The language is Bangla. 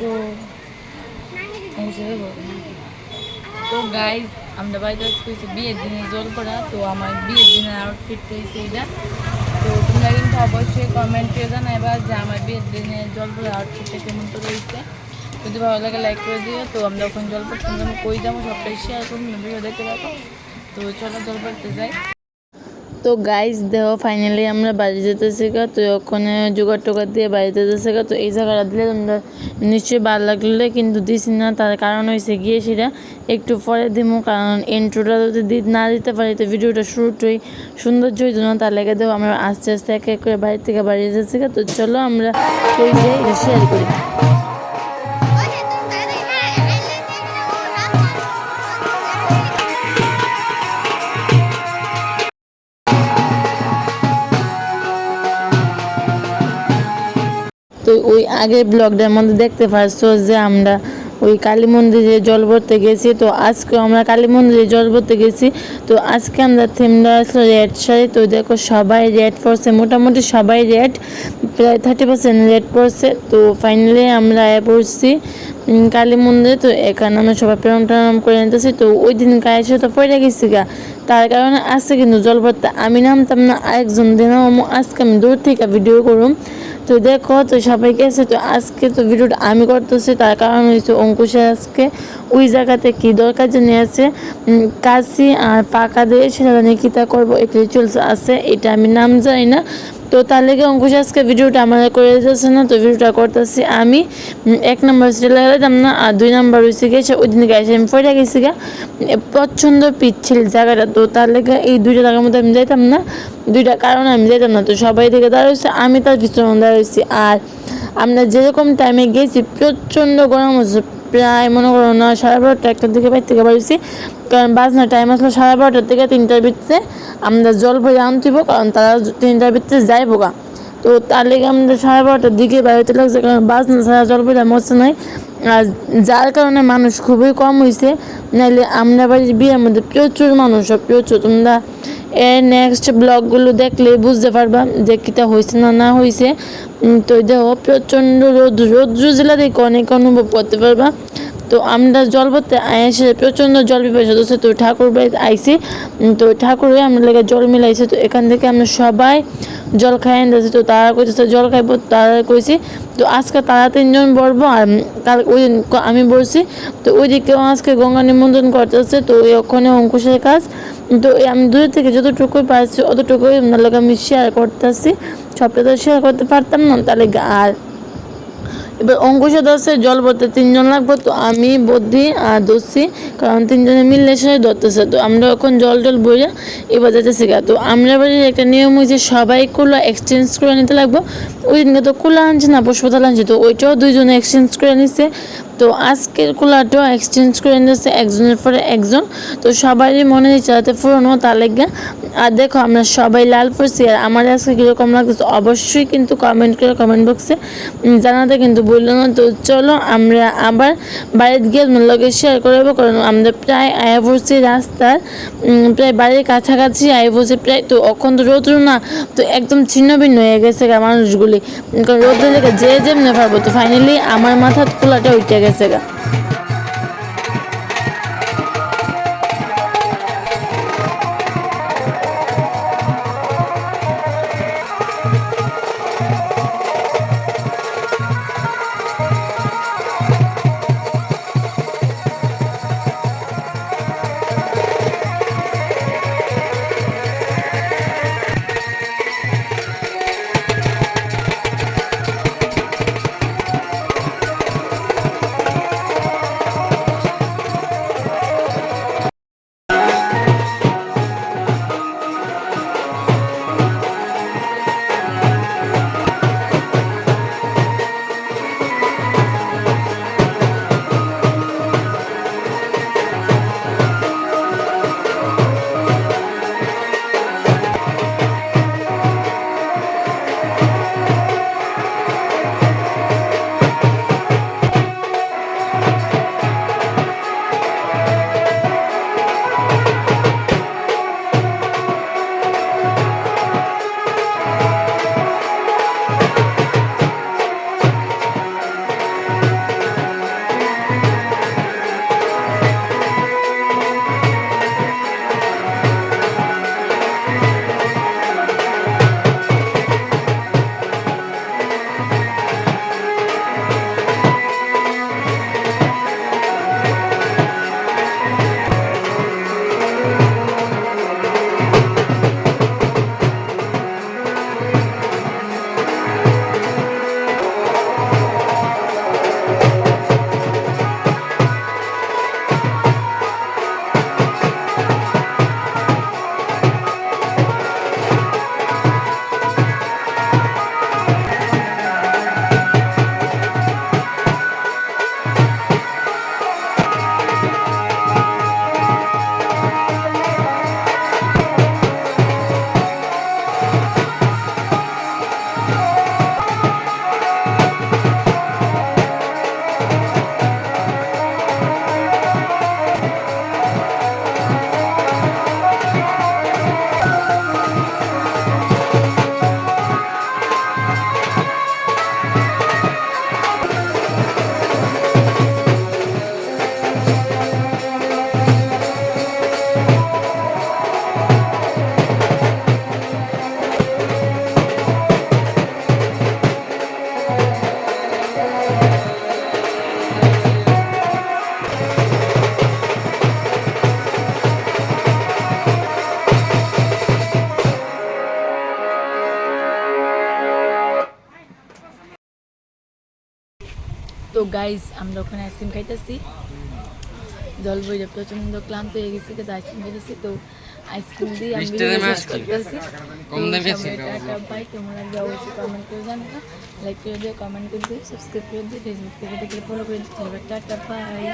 তো তো গাইজ আমরা বাড়িতে আজকে বিয়ের দিনে জল পড়া তো আমার বিয়ের দিনের আউটফিট হয়েছে এটা তো তোমরা কিন্তু অবশ্যই কমেন্টে জানাইবা যে আমার বিয়ের দিনে জল পড়া আউটফিটটা কেমন তো রয়েছে যদি ভালো লাগে লাইক করে দিও। তো আমরা ওখানে জল পড়তে কই যাব, সবটাই শেয়ার করুন দেখতে পাবো তো চলো জল পড়তে যাই। তো গাইজ দেহ ফাইনালি আমরা বাড়ি যেতেছি গা তো ওখানে জোগাড় টোগাড় দিয়ে বাড়ি যেতেছে গা তো এই জায়গাটা দিলে তোমরা নিশ্চয়ই ভালো লাগলে, কিন্তু দিছি না। তার কারণ হয়েছে গিয়ে সেটা একটু পরে দিমু, কারণ ইন্ট্রোটা যদি না দিতে পারি, তো ভিডিওটা শুরুটাই সৌন্দর্য হইতো না। তার লেগে দেবো আমরা আস্তে আস্তে এক এক করে বাড়ি থেকে বাড়ি যেতেছি গা তো চলো আমরা শেয়ার করি। ওই আগের ব্লগটার মধ্যে দেখতে পাচ্ছ যে আমরা ওই কালী মন্দিরে জল ভরতে গেছি। তো আজকে আমরা কালী মন্দিরে জল ভরতে গেছি। তো আজকে আমরা থিমটা আসলো রেড শাড়ি। তো দেখো সবাই রেড পড়ছে মোটামুটি সবাই রেড প্রায় থার্টি পার্সেন্ট রেড পড়ছে তো ফাইনালি আমরা এ পড়ছি কালী মন্দিরে তো এখানে আমরা সবাই প্রেরণ টেরম করে নিতেছি, তো ওই দিন গায়ে তো পড়ে গেছি গা। তার কারণে আজকে কিন্তু জল ভরতে আমি নামতাম না, আরেকজন দিন আজকে আমি দূর থেকে ভিডিও করুম। তো দেখো, তো সবাই গেছে, তো আজকে তো ভিডিওটা আমি করতেছি, তার কারণ হয়েছে অঙ্কুশের আজকে ওই জায়গাতে কি দরকার জেনে আছে। কাশি আর পাকা দিয়ে সেটা নিয়ে কী তা করব এক চলছে আছে, এটা আমি নাম জানি না। তো তার লেগে অঙ্কুশ আজকে ভিডিওটা আমার করে দিতেছে না, তো ভিডিওটা করতেছি আমি। এক নম্বর স্টেলে গেলাম না আর দুই নম্বর হয়েছে গেছে ওই দিন গেছে আমি পড়ে গেছি গা প্রচণ্ড পিচ্ছিল জায়গাটা। তো তার লেগে এই দুইটা জায়গার মধ্যে আমি যাইতাম না, দুইটা কারণে আমি যাইতাম না। তো সবাই থেকে দাঁড়াইছে আমি তার পিছনে দাঁড়াইছি আর আমরা যেরকম টাইমে গেছি, প্রচণ্ড গরম হচ্ছে প্রায় মনে করো না সাড়ে বারোটা একটার দিকে বাইর থেকে বাড়িছি কারণ বাজনা টাইম আসলো সাড়ে বারোটার থেকে তিনটার ভিতরে আমরা জল ভরে আনতিব কারণ তারা তিনটার ভিতরে যাইব গা তো তার লেগে আমরা সাড়ে বারোটার দিকে বাড়িতে লাগছে, কারণ বাজনা ছাড়া জল ভরে মরছে নাই আর যার কারণে মানুষ খুবই কম হয়েছে নাহলে আমরা বাড়ির বিয়ের মধ্যে প্রচুর মানুষ প্রচুর তোমরা এর নেক্সট ব্লগগুলো দেখলে বুঝতে পারবা যে কিটা হয়েছে না না হয়েছে তো দেখো, প্রচণ্ড রোদ, রোদ্র জেলা দেখে অনেক অনুভব করতে পারবা। তো আমরা জল ভরতে এসে প্রচণ্ড জল পিপাসা ধরছে, তো ঠাকুর বাড়িতে আইসি তো ঠাকুরে আমরা লেগে জল মিলাইছে, তো এখান থেকে আমরা সবাই জল খাই আনতেছি তো তারা কইতেছে জল খাইবো তারা কইছি, তো আজকে তারা তিনজন বলব আর কাল ওই আমি বলছি তো ওই দিকেও আজকে গঙ্গা নিমন্ত্রণ করতেছে, তো ওই ওখানে অঙ্কুশের কাজ, তো আমি দূর থেকে যতটুকুই পারছি অতটুকুই আপনার লোক আমি শেয়ার করতেছি, সবটা তো শেয়ার করতে পারতাম না, তাহলে আর এবার অঙ্কুশ দাসের জল বলতে তিনজন লাগবো, তো আমি বদ্যি আর দোষী, কারণ তিনজনে মিললে সে ধরতেছে। তো আমরা এখন জল টল বইয়া এবার যাইতেছি গা। তো আমরা বাড়ির একটা নিয়ম হয়েছে, সবাই কুলা এক্সচেঞ্জ করে নিতে লাগবো। ওই দিনকে তো কুলা আনছে না, পুষ্পতাল আনছে, তো ওইটাও দুইজনে এক্সচেঞ্জ করে নিছে। তো আজকের কুলাটাও এক্সচেঞ্জ করে নিয়েছে একজনের পরে একজন। তো সবারই মনে হচ্ছে যাতে পুরনো তার লেগে আর দেখো, আমরা সবাই লাল পড়ছি, আর আমার আজকে কীরকম লাগছে অবশ্যই কিন্তু কমেন্ট করে কমেন্ট বক্সে জানাতে কিন্তু বলল না। তো চলো, আমরা আবার বাড়িতে গিয়ে লগে শেয়ার করব, কারণ আমরা প্রায় আয়া পড়ছি রাস্তার প্রায় বাড়ির কাছাকাছি আয়া পড়ছি প্রায়, তো অখন তো রোদ না, তো একদম ছিন্ন ভিন্ন হয়ে গেছে মানুষগুলি। কারণ রোদের যে যেমনি পারব, তো ফাইনালি আমার মাথার খোলাটা উঠে গেছে। গা তো গাইজ আমরা ওখানে আইসক্রিম খাইতেছি। জল বই প্রচণ্ড ক্লান্ত হয়ে গেছি তো আইসক্রিম খাইতেছি তো আইসক্রিম দিয়ে আমি শেষ করতেছি। কম দামে তোমরা যা অবশ্যই কমেন্ট করে জানাবে লাইক করে দিও কমেন্ট করে দিও সাবস্ক্রাইব করে দিও ফেসবুক থেকে দেখলে ফলো করে দিও। Tata bye